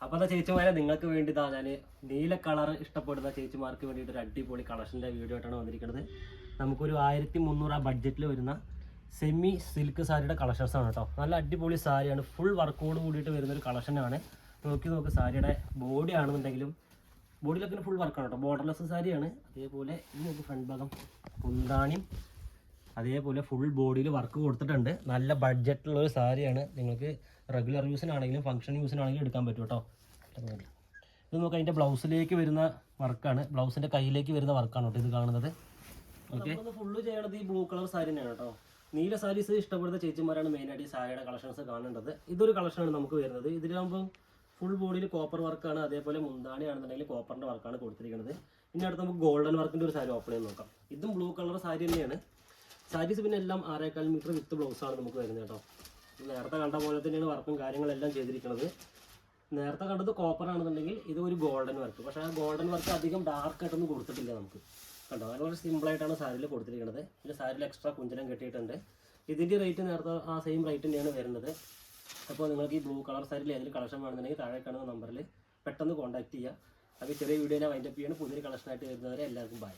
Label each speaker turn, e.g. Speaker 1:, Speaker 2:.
Speaker 1: അപ്പോൾ അതാ ചേച്ചിമാരെ നിങ്ങൾക്ക് വേണ്ടി ഇതാ ഞാൻ നീല കളർ ഇഷ്ടപ്പെടുന്ന ചേച്ചിമാർക്ക് വേണ്ടിയിട്ട് ഒരു അടിപൊളി കളക്ഷന്റെ വീഡിയോ ആയിട്ടാണ് വന്നിരിക്കുന്നത്. നമുക്കൊരു ആയിരത്തി മുന്നൂറ് ആ ബഡ്ജറ്റിൽ വരുന്ന സെമി സിൽക്ക് സാരിയുടെ കളക്ഷൻസ് ആണ് കേട്ടോ നല്ല അടിപൊളി സാരിയാണ് ഫുൾ വർക്കോട് കൂടിയിട്ട് വരുന്ന ഒരു കളക്ഷനാണ് നോക്കി നോക്ക് സാരിയുടെ ബോഡി ആണെന്നുണ്ടെങ്കിലും ബോഡിയിലൊക്കെ ഫുൾ വർക്കാണ് കേട്ടോ ബോർഡർലെസ് സാരിയാണ് അതേപോലെ ഈ നോക്ക് ഫ്രണ്ട് ഭാഗം കുന്താണിയും അതേപോലെ ഫുൾ ബോഡിയിൽ വർക്ക് കൊടുത്തിട്ടുണ്ട്. നല്ല ബഡ്ജറ്റുള്ള ഒരു സാരിയാണ്. നിങ്ങൾക്ക് റെഗുലർ യൂസിനാണെങ്കിലും ഫംഗ്ഷൻ യൂസിനാണെങ്കിലും എടുക്കാൻ പറ്റും കേട്ടോ. ഇത് നമുക്ക് അതിന്റെ ബ്ലൗസിലേക്ക് വരുന്ന വർക്കാണ് ബ്ലൗസിന്റെ കയ്യിലേക്ക് വരുന്ന വർക്കാണ് കേട്ടോ ഇത് കാണുന്നത്. ഓക്കെ ഫുള്ള് ചെയ്യണത് ഈ ബ്ലൂ കളർ സാരി തന്നെയാണ് കേട്ടോ. നീല സാരീസ് ഇഷ്ടപ്പെടുന്ന ചേച്ചിമാരാണ് മെയിനായിട്ട് ഈ സാരിയുടെ കളക്ഷൻസ് കാണേണ്ടത്. ഇതൊരു കളക്ഷനാണ് നമുക്ക് വരുന്നത്. ഇതിലാകുമ്പോൾ ഫുൾ ബോഡിയിൽ കോപ്പർ വർക്കാണ് അതേപോലെ മുന്താണി ആണെന്നുണ്ടെങ്കിൽ കോപ്പറിന്റെ വർക്കാണ് കൊടുത്തിരിക്കുന്നത്. ഇനി അടുത്ത് നമുക്ക് ഗോൾഡൻ വർക്കിന്റെ ഒരു സാരി ഓപ്പൺ ചെയ്ത് നോക്കാം. ഇതും ബ്ലൂ കളർ സാരി തന്നെയാണ്. സാരീസ് പിന്നെ എല്ലാം ആറേക്കാൽ മീറ്റർ വിത്ത് ബ്ലൗസാണ് നമുക്ക് വരുന്നത് കേട്ടോ. നേരത്തെ കണ്ട പോലെ തന്നെയാണ് വർക്കും കാര്യങ്ങളെല്ലാം ചെയ്തിരിക്കുന്നത്. നേരത്തെ കണ്ടത് കോപ്പർ ആണെന്നുണ്ടെങ്കിൽ ഇത് ഒരു ഗോൾഡൻ വർക്ക് പക്ഷേ ആ ഗോൾഡൻ വർക്ക് അധികം ഡാർക്ക് ആയിട്ടൊന്നും കൊടുത്തിട്ടില്ല നമുക്ക്. കണ്ടോ? അത് വളരെ സിമ്പിളായിട്ടാണ് സാരിയിൽ കൊടുത്തിരിക്കുന്നത്. പിന്നെ സാരിയിൽ എക്സ്ട്രാ കുഞ്ചനം കെട്ടിയിട്ടുണ്ട്. ഇതിന്റെ റേറ്റ് നേരത്തെ ആ സെയിം റേറ്റ് തന്നെയാണ് വരുന്നത്. അപ്പോൾ നിങ്ങൾക്ക് ഈ ബ്ലൂ കളർ സാരിയിൽ ഏതെങ്കിലും കളക്ഷൻ വേണമെന്നുണ്ടെങ്കിൽ താഴെ കാണുന്ന നമ്പറിൽ പെട്ടെന്ന് കോൺടാക്ട് ചെയ്യുക. അപ്പോൾ ചെറിയ വീഡിയോ ഞാൻ വൈൻഡപ്പ് ചെയ്യണം പുതിയൊരു കളക്ഷനായിട്ട് വരുന്നവരെ എല്ലാവർക്കും ബൈ